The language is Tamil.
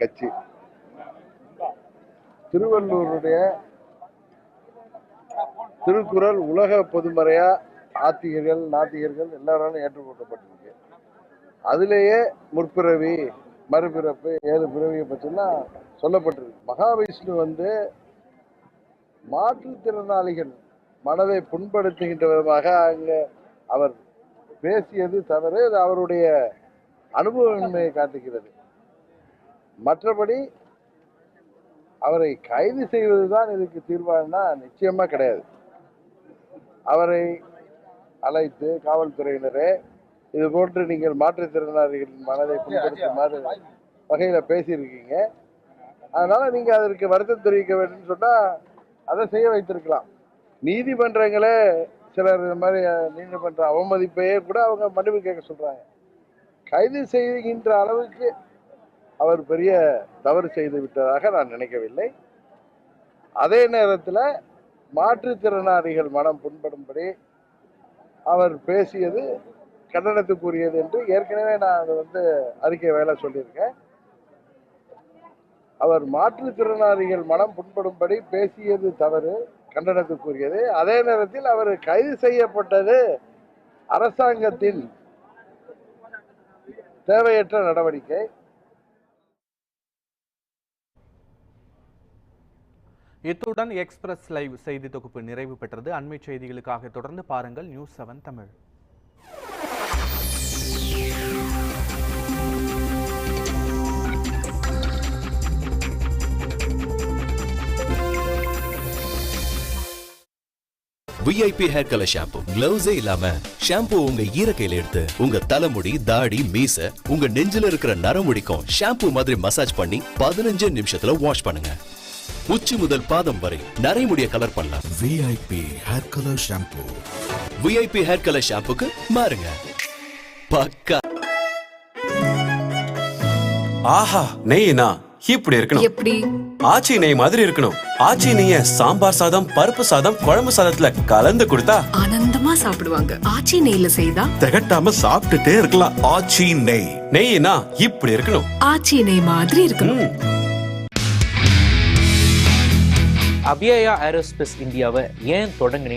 கட்சி. திருவள்ளூருடைய திருக்குறள் உலக பொதுமறையா ஆத்திகர்கள் நாத்திகர்கள் எல்லாராலும் ஏற்றுக்கொள்ளப்பட்டிருக்கு. அதுலேயே முற்பிறவி மறுபிறப்பு ஏழு பிறவியை பற்றிலாம் சொல்லப்பட்டிருக்கு. மகாவிஷ்ணு வந்து மாற்றுத்திறனாளிகள் மனதை புண்படுத்துகின்ற விதமாக அங்கே அவர் பேசியது தவறு. அது அவருடைய அனுபவமின்மையை காட்டுகிறது. மற்றபடி அவரை கைது செய்வதுதான் இதுக்கு தீர்வானா நிச்சயமா கிடையாது. அவரை அழைத்து காவல்துறையினரே இது போன்று நீங்கள் மாற்றுத்திறனாளிகளின் மனதை புண்படுத்துமாறு வகையில பேசியிருக்கீங்க. அதனால நீங்க அதற்கு வருத்தம் தெரிவிக்க வேண்டும் சொன்னா அதை செய்ய வைத்திருக்கலாம். நீதிமன்றங்களே சிலர் இந்த மாதிரி நீதிமன்ற அவமதிப்பையே கூட அவங்க மன்னிப்பு கேட்க சொல்றாங்க. கைது செய்கின்ற அளவுக்கு அவர் பெரிய தவறு செய்து விட்டதாக நான் நினைக்கவில்லை. அதே நேரத்தில் மாற்றுத்திறனாளிகள் மனம் புண்படும்படி அவர் பேசியது கண்டனத்துக்குரியது என்று ஏற்கனவே நான் அதை வந்து அறிக்கை வேலை சொல்லியிருக்கேன். அவர் மாற்றுத்திறனாளிகள் மனம் புண்படும்படி பேசியது தவறு கண்டனத்துக்குரியது. அதே நேரத்தில் அவர் கைது செய்யப்பட்டது அரசாங்கத்தின் தேவையற்ற நடவடிக்கை. இத்துடன் எக்ஸ்பிரஸ் லைவ் செய்தி தொகுப்பு நிறைவு பெற்றது. அண்மை செய்திகளுக்காக தொடர்ந்து பாருங்கள் news seven Tamil. VIP hair colour shampoo கிளவுஸே இல்லாம ஷாம்பு உங்க ஈரக்கையில எடுத்து உங்க தலைமுடி தாடி மீச உங்க நெஞ்சில இருக்கிற நரமுடிக்கும் ஷாம்பு மாதிரி மசாஜ் பண்ணி பதினஞ்சு நிமிஷத்துல வாஷ் பண்ணுங்க. உச்சி முதல் பாதம் வரை நரைமுடிய கலர் பண்ணலாம். VIP hair colour shampoo VIP hair colour ஷாம்புக்கு மாறுங்க. பக்கா. ஆஹா நெய்னா இப்படி இருக்கணும். எப்படி? ஆச்சி நெய் மாதிரி இருக்கணும். ஆச்சி நெய்ய சாம்பார் சாதம் பருப்பு சாதம் குழம்பு சாதத்துல கலந்து கொடுத்தா ஆனந்தமா சாப்பிடுவாங்க. ஆச்சி நெய்ல செய்தா? திகட்டாம சாப்பிட்டுட்டே இருக்கலாம். ஆச்சி நெய். நெய்னா இப்படி இருக்கணும். ஆச்சி நெய் மாதிரி இருக்கணும். அபியா ஏரோஸ்பேஸ் இந்தியாவை ஏன் தொடங்குனீங்க?